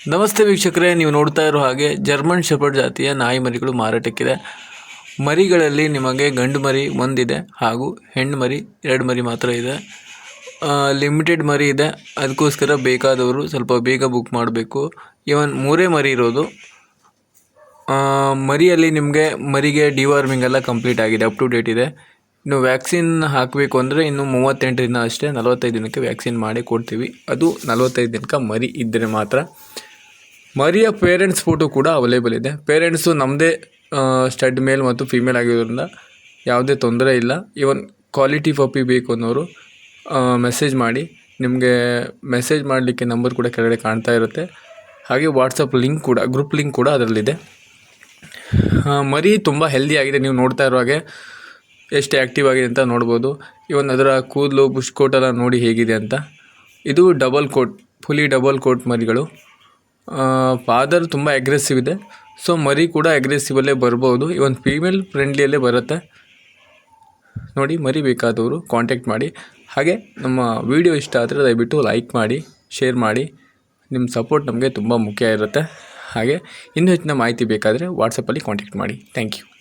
ನಮಸ್ತೆ ವೀಕ್ಷಕರೇ, ನೀವು ನೋಡ್ತಾ ಇರೋ ಹಾಗೆ ಜರ್ಮನ್ ಶೆಪರ್ಡ್ ಜಾತಿಯ ನಾಯಿ ಮರಿಗಳು ಮಾರಾಟಕ್ಕಿದೆ. ಮರಿಗಳಲ್ಲಿ ನಿಮಗೆ ಗಂಡು ಮರಿ ಒಂದಿದೆ ಹಾಗೂ ಹೆಣ್ಣು ಮರಿ ಎರಡು ಮರಿ ಮಾತ್ರ ಇದೆ. ಲಿಮಿಟೆಡ್ ಮರಿ ಇದೆ. ಅದಕ್ಕೋಸ್ಕರ ಬೇಕಾದವರು ಸ್ವಲ್ಪ ಬೇಗ ಬುಕ್ ಮಾಡಬೇಕು. ಇವನ್ ಮೂರೇ ಮರಿ ಇರೋದು. ಮರಿಯಲ್ಲಿ ನಿಮಗೆ ಮರಿಗೆ ಡಿವಾರ್ಮಿಂಗ್ ಎಲ್ಲ ಕಂಪ್ಲೀಟ್ ಆಗಿದೆ ಅಪ್ ಟು ಡೇಟ್ ಇದೆ. ಇನ್ನು ವ್ಯಾಕ್ಸಿನ್ ಹಾಕಬೇಕು ಅಂದರೆ ಇನ್ನು ಮೂವತ್ತೆಂಟು ದಿನ ಅಷ್ಟೇ ನಲವತ್ತೈದು ದಿನಕ್ಕೆ ವ್ಯಾಕ್ಸಿನ್ ಮಾಡಿ ಕೊಡ್ತೀವಿ. ಅದು ನಲವತ್ತೈದು ದಿನಕ್ಕೆ ಮರಿ ಇದ್ದರೆ ಮಾತ್ರ. ಮರಿಯ ಪೇರೆಂಟ್ಸ್ ಫೋಟೋ ಕೂಡ ಅವೈಲೇಬಲ್ ಇದೆ. ಪೇರೆಂಟ್ಸು ನಮ್ಮದೇ ಸ್ಟಡ್ ಮೇಲ್ ಮತ್ತು ಫಿಮೇಲ್ ಆಗಿರೋದ್ರಿಂದ ಯಾವುದೇ ತೊಂದರೆ ಇಲ್ಲ. ಇವನ್ ಕ್ವಾಲಿಟಿ ಪಪ್ಪಿ ಬೇಕು ಅನ್ನೋರು ಮೆಸೇಜ್ ಮಾಡಿ. ನಿಮಗೆ ಮೆಸೇಜ್ ಮಾಡಲಿಕ್ಕೆ ನಂಬರ್ ಕೂಡ ಕೆಳಗಡೆ ಕಾಣ್ತಾ ಇರುತ್ತೆ. ಹಾಗೆ ವಾಟ್ಸಪ್ ಲಿಂಕ್ ಕೂಡ ಗ್ರೂಪ್ ಲಿಂಕ್ ಕೂಡ ಅದರಲ್ಲಿದೆ. ಮರಿ ತುಂಬ ಹೆಲ್ದಿ ಆಗಿದೆ. ನೀವು ನೋಡ್ತಾ ಇರೋ ಹಾಗೆ ಎಷ್ಟು ಆ್ಯಕ್ಟಿವ್ ಆಗಿದೆ ಅಂತ ನೋಡ್ಬೋದು. ಇವನ್ ಅದರ ಕೂದಲು ಬುಷ್ ಕೋಟ್ ಎಲ್ಲ ನೋಡಿ ಹೇಗಿದೆ ಅಂತ. ಇದು double coat fully double coat ಮರಿಗಳು. ಫಾದರ್ ತುಂಬ ಅಗ್ರೆಸಿವ್ ಇದೆ. ಸೊ ಮರಿ ಕೂಡ ಅಗ್ರೆಸಿವಲ್ಲೇ ಬರ್ಬೋದು. ಇವನ್ ಫೀಮೇಲ್ ಫ್ರೆಂಡ್ಲಿಯಲ್ಲೇ ಬರುತ್ತೆ. ನೋಡಿ, ಮರಿ ಬೇಕಾದವರು ಕಾಂಟ್ಯಾಕ್ಟ್ ಮಾಡಿ. ಹಾಗೆ ನಮ್ಮ ವಿಡಿಯೋ ಇಷ್ಟ ಆದರೆ ದಯವಿಟ್ಟು ಲೈಕ್ ಮಾಡಿ ಶೇರ್ ಮಾಡಿ. ನಿಮ್ಮ ಸಪೋರ್ಟ್ ನಮಗೆ ತುಂಬ ಮುಖ್ಯ ಇರುತ್ತೆ. ಹಾಗೆ ಇನ್ನೂ ಹೆಚ್ಚಿನ ಮಾಹಿತಿ ಬೇಕಾದರೆ ವಾಟ್ಸಪ್ಪಲ್ಲಿ ಕಾಂಟ್ಯಾಕ್ಟ್ ಮಾಡಿ. Thank you